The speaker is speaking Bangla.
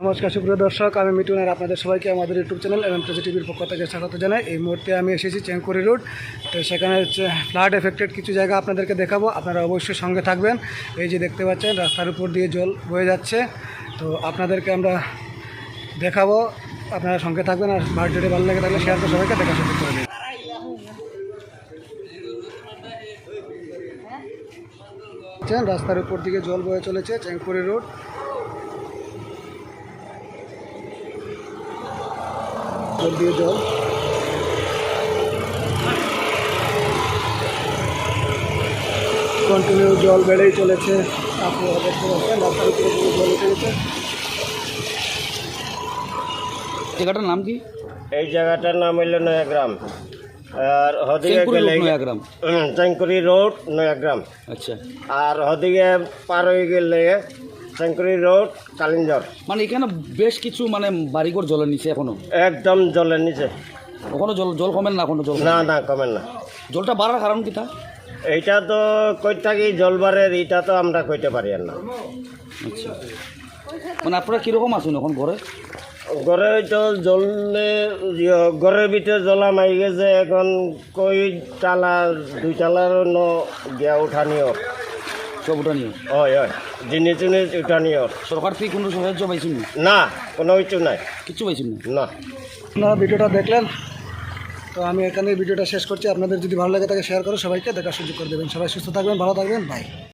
নমস্কার, সুপ্রিয় দর্শক, আমি মিটুন আর আপনাদের সবাইকে আমাদের ইউটিউব চ্যানেল এম টেজি টিভির পক্ষ থেকে স্বাগত জানাই। এই মুহূর্তে আমি এসেছি চেঙ্কুরি রোড। তো সেখানে ফ্লাড এফেক্টেড কিছু জায়গা আপনাদেরকে দেখাবো। আপনারা অবশ্যই সঙ্গে থাকবেন। এই যে দেখতে পাচ্ছেন, রাস্তার উপর দিয়ে জল বয়ে যাচ্ছে। তো আপনাদেরকে আমরা দেখাবো। আপনারা সঙ্গে থাকবেন আর বার্থডে ভালো লাগে তাহলে শেয়ার করে সবাইকে দেখা শুরু করে দিন। রাস্তার উপর দিকে জল বয়ে চলেছে চেঙ্কুরি রোড। জল দিয়ে জল। কন্টিনিউ জল বেড়েই চলেছে। আপনারা দেখতে পাচ্ছেন রাস্তার উপরে জল উঠে জায়গাটার নাম কি? এই জায়গাটার নাম হইল নয়াগ্রাম। আর হদিকে গেলে রোড নয়াগ্রাম। চেঙ্কুরি রোড নয়াগ্রাম। আচ্ছা। আর হদিকে পার হয়ে গেলে চেঙ্কুরি রোড কালিঞ্জর মানে এখানে বেশ কিছু মানে বাড়িঘর জলের নিচে এখনও? একদম জলের নিচে। ওখানে জল জল কমেন না এখনও জল? না না কমেন না। জলটা বাড়ার কারণ কি তা? এইটা তো কই থাকি জলবারের এইটা তো আমরা কইতে পারি আর না। আচ্ছা। মানে আপনারা কীরকম আছেন এখন ঘরে? ঘরে তো জলে ইয়ে, ঘরের ভিতরে জলা মারি গেছে এখন কই তালা দুই তালার ন গিয়া উঠানিও। সব ওটা নিয়ে হয় হয়। দিনে জিনিস উঠানিও সরকার থেকে কোনো সাহায্য পাইছেন না? না কোনো কিছু নাই। কিচ্ছু পাইছেন না? না। আপনারা ভিডিওটা দেখলেন তো আমি এখানে ভিডিওটা শেষ করছি। আপনাদের যদি ভালো লাগে তাকে শেয়ার করো সবাইকে দেখার সুযোগ করে দেবেন। সবাই সুস্থ থাকবেন ভালো থাকবেন বাই